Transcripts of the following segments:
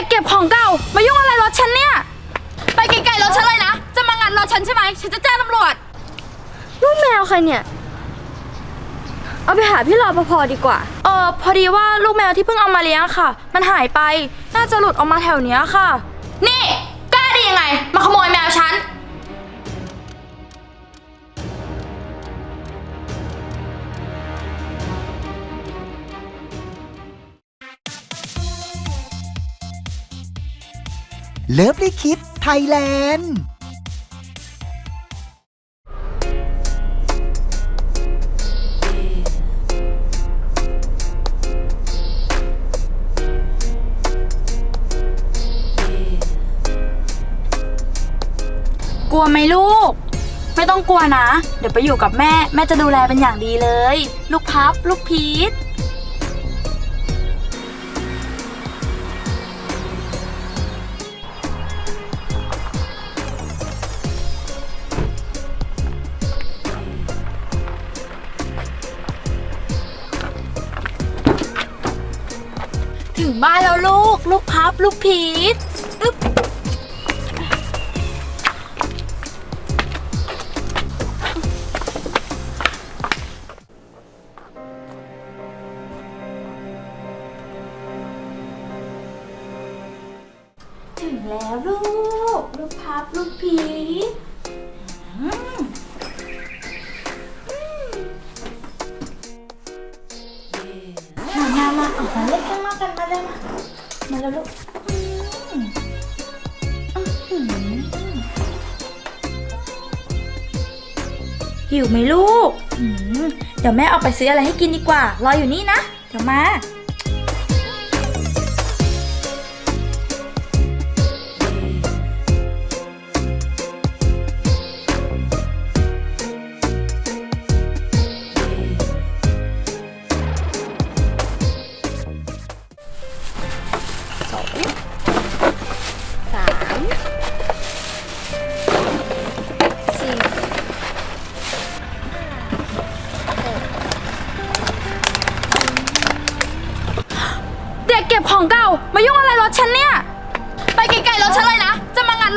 กเก็บของเก่า มายุ่งอะไรรถฉันเนี่ย ไปไกลๆรถฉันเลยนะ จะมางัดรถฉันใช่ไหม ฉันจะแจ้งตำรวจ ลูกแมวใครเนี่ย เอาไปหาพี่รอปภดีกว่า เออพอดีว่าลูกแมวที่เพิ่งเอามาเลี้ยงค่ะ มันหายไป น่าจะหลุดออกมาแถวเนี้ยค่ะ นี่กล้าได้ยังไง มาขโม เลิฟลิคิดไทยแลนด์ กลัวไหมลูก ไม่ต้องกลัวนะ เดี๋ยวไปอยู่กับแม่ แม่จะดูแลเป็นอย่างดีเลย ลูกพับ ลูกพีท มาแล้วลูก ลูกพับ ลูกพีท แล้วลูกหิวไหมลูก เดี๋ยวแม่ออกไปซื้ออะไรให้กินดีกว่า รออยู่นี่นะ เดี๋ยวมา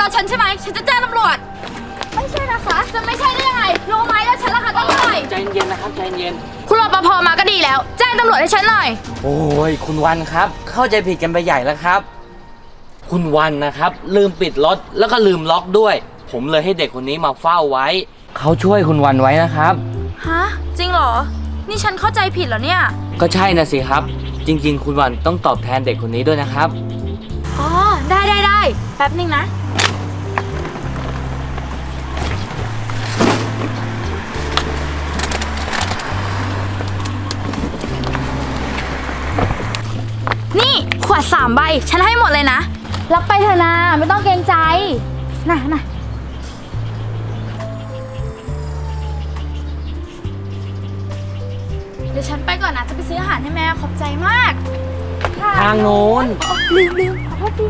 รถฉันใช่ไหม ฉันจะแจ้งตำรวจ ไม่ใช่นะคะ จะไม่ใช่ได้ยังไงรู้ไหมรถฉันราคาตั้งเท่าไหร่ ใจเย็นๆนะครับใจเย็น คุณรปภมาก็ดีแล้ว แจ้งตำรวจให้ฉันหน่อย โอ้ย คุณวันครับ เข้าใจผิดกันไปใหญ่แล้วครับ คุณวันนะครับ ลืมปิดรถแล้วก็ลืมล็อกด้วย ผมเลยให้เด็กคนนี้มาเฝ้าไว้ เขาช่วยคุณวันไว้นะครับ ฮะ จริงเหรอ นี่ฉันเข้าใจผิดเหรอเนี่ย ก็ใช่นะสิครับ จริง ๆ คุณวันต้องตอบแทนเด็กคนนี้ด้วยนะครับ อ๋อ ได้ได้ได้ แป๊บนึงนะ วดสามใบ ฉันให้หมดเลยนะ รับไปเถอะนะไม่ต้องเกรงใจนะนะเดี๋ยวฉันไปก่อนนะ จะไปซื้ออาหารให้แม่ขอบใจมากค่ะทางโน้นอ๋อลืมลืมขอโทษที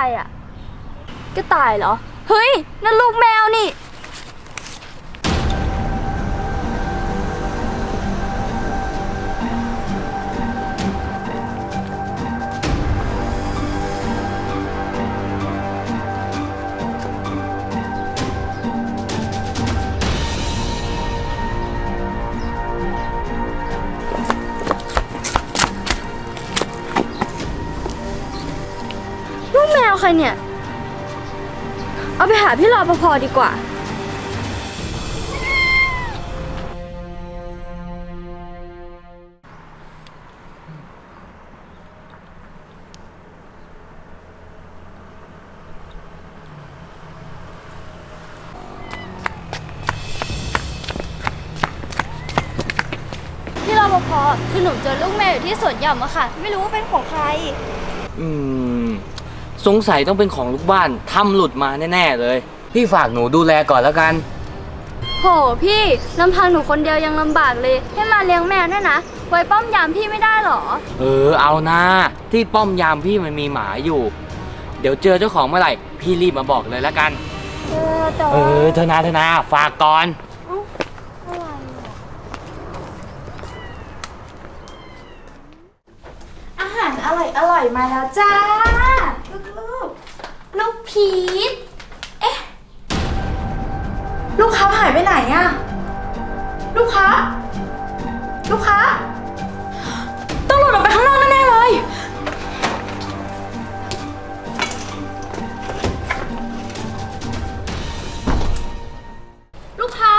อะไรอะกระต่ายเหรอ เฮ้ย นั่นลูกแมวนี่ ลูกแมวใครเนี่ย เอาไปหาพี่รอปภดีกว่า พี่รอปภคือหนูเจอลูกแมวอยู่ที่สวนหย่อมอะค่ะ ไม่รู้ว่าเป็นของใคร อืม สงสัยต้องเป็นของลูกบ้านทำหลุดมาแน่ๆเลย พี่ฝากหนูดูแลก่อนแล้วกันคโหพี่ลำพังหนูคนเดียวยังลำบากเลย ให้มาเลี้ยงแมวด้วยนะ ไว้ป้อมยามพี่ไม่ได้หรอ เออเอานะที่ป้อมยามพี่มันมีหมาอยู่ เดี๋ยวเจอเจ้าของเมื่อไหร่ พี่รีบมาบอกเลยแล้วกัน เออแต่เออเธอนาเธอนาฝากก่อนอาหารอร่อยอร่อยมาแล้วจ้าลูกๆ ลูกพีทเอ๊ะ ลูกค้าหายไปไหนอะลูกค้า ลูกค้า ต้องหลุดออกไปข้างนอกแน่ๆเลย ลูกค้า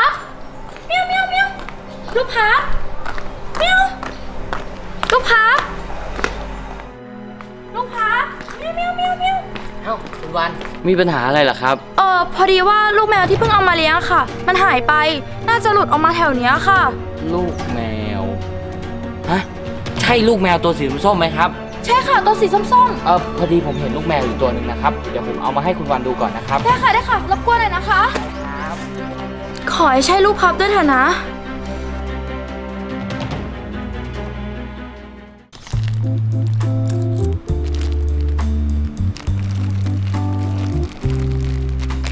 เมียวเมียวเมียวลูกค้าเมียวลูกค้า เอ้าคุณวัน มีปัญหาอะไรเหรอครับ เออพอดีว่าลูกแมวที่เพิ่งเอามาเลี้ยงค่ะ มันหายไป น่าจะหลุดออกมาแถวเนี้ยค่ะ ลูกแมว ฮะ ใช่ลูกแมวตัวสีส้มๆไหมครับ ใช่ค่ะตัวสีส้มเออพอดีผมเห็นลูกแมวอยู่ตัวหนึ่งนะครับ เดี๋ยวผมเอามาให้คุณวันดูก่อนนะครับ ๆได้ค่ะได้ค่ะรบกวนหน่อยนะคะ ขอให้ใช่ลูกพับด้วยเถอะนะ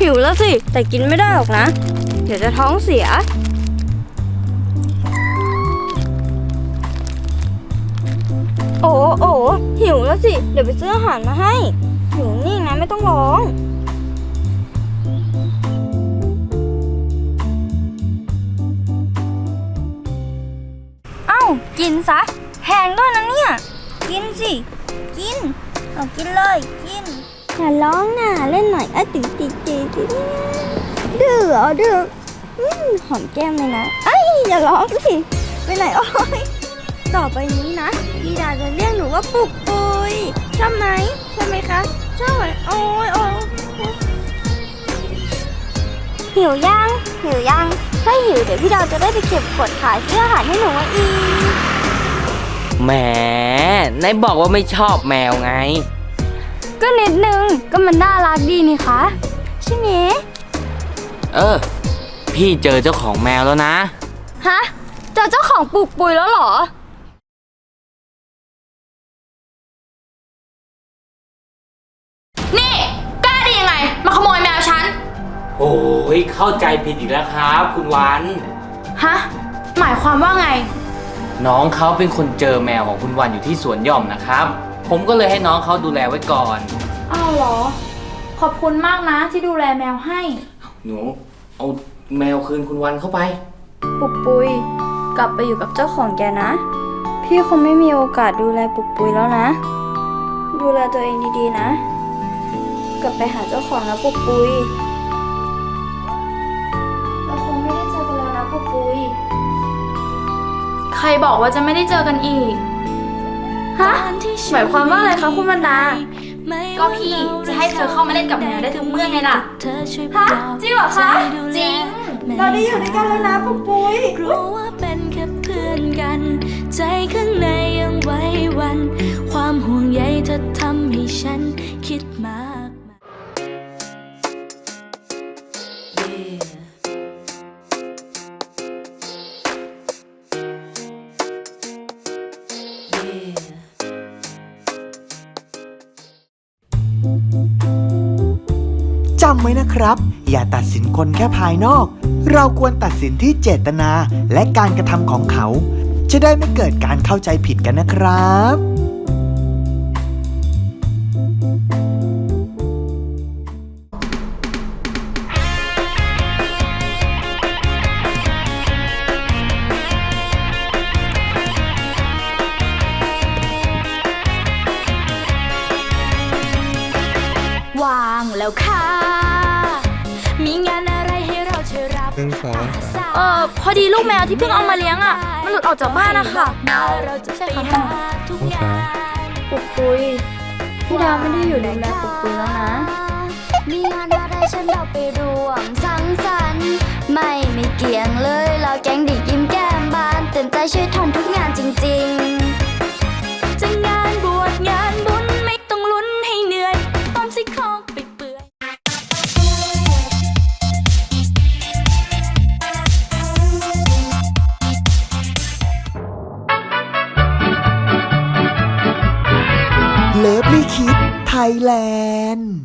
หิวแล้วสิ แต่กินไม่ได้หรอกนะ เดี๋ยวจะท้องเสีย โอ้โอ้หิวแล้วสิ เดี๋ยวไปซื้ออาหารมาให้หิวนี่นะไม่ต้องร้องเอ้ากินซะแพงด้วยนะเนี่ย กินสิ กิน เอากินเลย อย่าร้องนะเล่นหน่อยอะติดติดติดติดดื้อเหรอดื้ออืมหอมแก้มเลยนะไอ้ยอย่าร้องสิไปไหนโอ้ยต่อไปนี้นะพี่ดาจะเรียกหนูว่าปุกปุยชอบไหมใช่ไหมคะชอบไหมโอ้ยโอ้ยหิวยังหิวยังถ้าหิวเดี๋ยวพี่ดาวจะได้ไปเก็บขวดขายเสื้ออาหารให้หนูมาอีกแหมไหนบอกว่าไม่ชอบแมวไง ก็นิดนึงก็มันน่ารักดีนี่คะใช่ไหมเออ พี่เจอเจ้าของแมวแล้วนะ ฮะเจอเจ้าของปลูกปุยแล้วเหรอ นี่กล้าดียังไง มาขโมยแมวฉัน โอ้ยเข้าใจผิดอีกแล้วครับ คุณวัน ฮะ หมายความว่าไง น้องเขาเป็นคนเจอแมวของคุณวันอยู่ที่สวนหย่อมนะครับ ผมก็เลยให้น้องเขาดูแลไว้ก่อน อ้าวเหรอ ขอบคุณมากนะที่ดูแลแมวให้ หนูเอาแมวคืนคุณวันเข้าไป ปุกปุย กลับไปอยู่กับเจ้าของแกนะ พี่คงไม่มีโอกาสดูแลปุกปุยแล้วนะ ดูแลตัวเองดีๆนะ กลับไปหาเจ้าของนะปุกปุย เราคงไม่ได้เจอกันแล้วนะปุกปุย ใครบอกว่าจะไม่ได้เจอกันอีกฮะ หมายความว่าอะไรคะคุณบรรดา ก็พี่จะให้เธอเข้ามาเล่นกับแมวได้ทุกเมื่อไงล่ะ ฮะ จริงเหรอคะ จริง เราได้อยู่ด้วยกันแล้วนะปุกปุยรู้ว่าเป็นแค่เพื่อนกัน ใจข้างในยังไหว้หวัน ความห่วงใยเธอทำให้ฉันคิดมาำไว้นะครับ อย่าตัดสินคนแค่ภายนอก เราควรตัดสินที่เจตนาและการกระทำของเขา จะได้ไม่เกิดการเข้าใจผิดกันนะครับวางแล้วค่ะ เออพอดีลูกแมวที่เพิ่งเอามาเลี้ยงอะ มันหลุดออกจากบ้านนะคะเราจะใช่ไปค่ะหาทุกองอย่าศางปุกปุยพี่ดาวไม่ได้อยู่ดูแลปุกปุยแล้วนะ มีงานอะไรฉันเราไปร่วมสังสรรค์ไม่ไม่เกี่ยงเลย เราแก๊งเดิยิ้มแก้มบานเต็มใจช่วยทำทุกงานจริง ๆ แลนด์